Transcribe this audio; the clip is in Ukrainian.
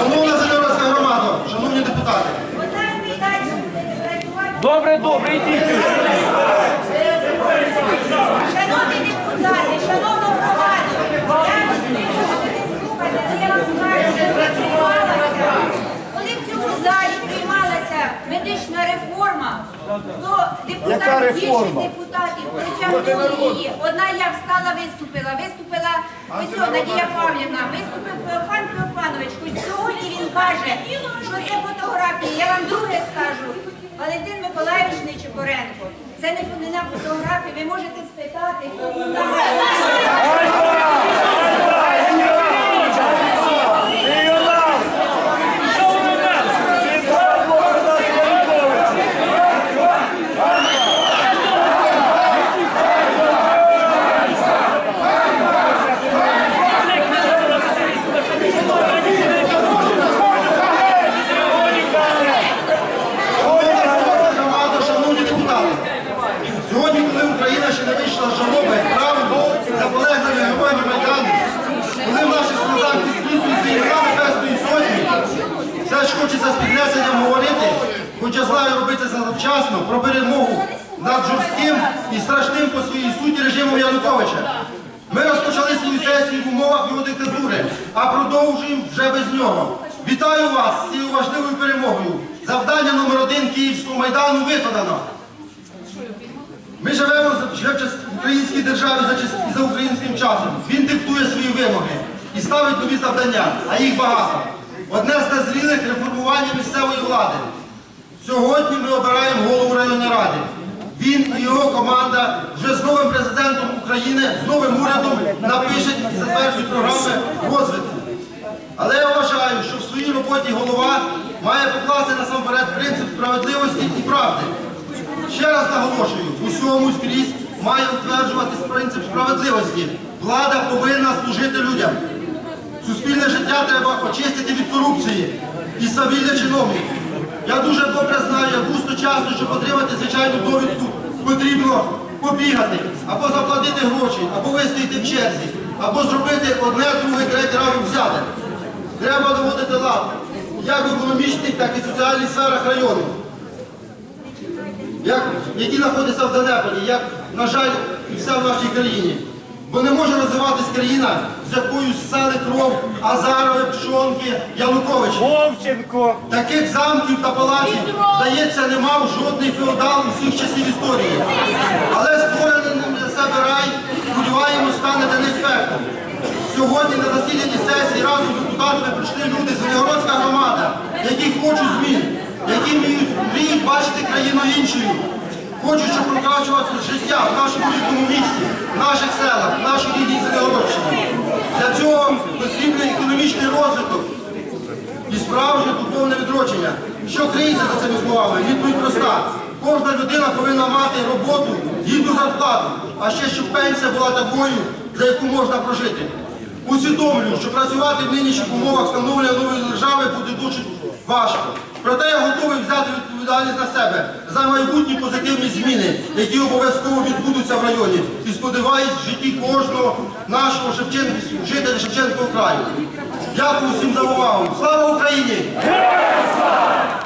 Шановна Зеленська громада, шановні депутати. Добре, добре, йдіть. Шановні депутати, шановна громада, я розумію, що ви не слухаєте, але я вам скажу, що працювалася. Коли в цьому залі приймалася медична реформа, то депутати, більшість депутатів притягнули її. Одна я встала, виступила, виступила ось Надія Павлівна, виступив Феофан Феофанович. Хоч сьогодні він каже, що це фотографії. Я вам друге скажу. Валентин Миколаївич Нечипоренко. Це не не на фотографії, ви можете спитати, хто був там. шановна громада, шановні депутати. Сьогодні, коли Україна ще не вийшла з жалоби, правду за полеглими героями Майдану, коли в наших сльозах підписуються імена Небесної Сотні, все ж з піднесенням говорити, хоча знаю робити це завчасно, про перемогу над жорстким і страшним по своїй суті режимом Януковича. Ми розпочали свою сесію в умовах його диктатури, а продовжуємо вже без нього. Вітаю вас з цією важливою перемогою. Завдання номер один Київського майдану виконано. Ми живемо в українській державі за українським часом. Він диктує свої вимоги і ставить нові завдання, а їх багато. Одне з назрілих реформування місцевої влади. Сьогодні ми обираємо голову районної ради. Він і його команда вже з новим президентом України, з новим урядом напишуть і затверджують програми розвитку. Але я вважаю, що в своїй роботі голова має покласти насамперед принцип справедливості і правди. Ще раз наголошую, в усьому скрізь має утверджуватись принцип справедливості. Влада повинна служити людям. Суспільне життя треба очистити від корупції і свавілля чиновників. Я дуже добре знаю, як густо часто, щоб отримати звичайну довідку, потрібно побігати, або заплатити гроші, або вистояти в черзі, або зробити одне, друге, третє разом взяти. Треба доводити лад, як в економічних, так і в соціальних сферах району як, які знаходяться в занепаді, як, на жаль, і все в нашій країні. Бо не може розвиватись країна, з якою ссали кров Азарові, Пшонки, Януковича. Вовченко. Таких замків та палаців, здається, не мав жодний феодал усіх часів історії. Але створений ним для себе рай, сподіваємось, стане для них. Сьогодні на засіданні Хочуть, щоб покращувалося життя в нашому рідному місті, в наших селах, в нашій рідній Звенигородщині. Для цього потрібен економічний розвиток і справжнє духовне відродження. Що криється за цими словами? Відповідь проста. Кожна людина повинна мати роботу, гідну зарплату, а ще щоб пенсія була такою, за яку можна прожити. Усвідомлюю, що працювати в нинішніх умовах встановлення нової держави буде дуже важко. Проте я готовий взяти відповідальність на себе за майбутні позитивні зміни, які обов'язково відбудуться в районі. І сподіваюсь, в житті кожного нашого Шевчен- жителя Шевченського краю. Дякую всім за увагу. Слава Україні! Героям слава!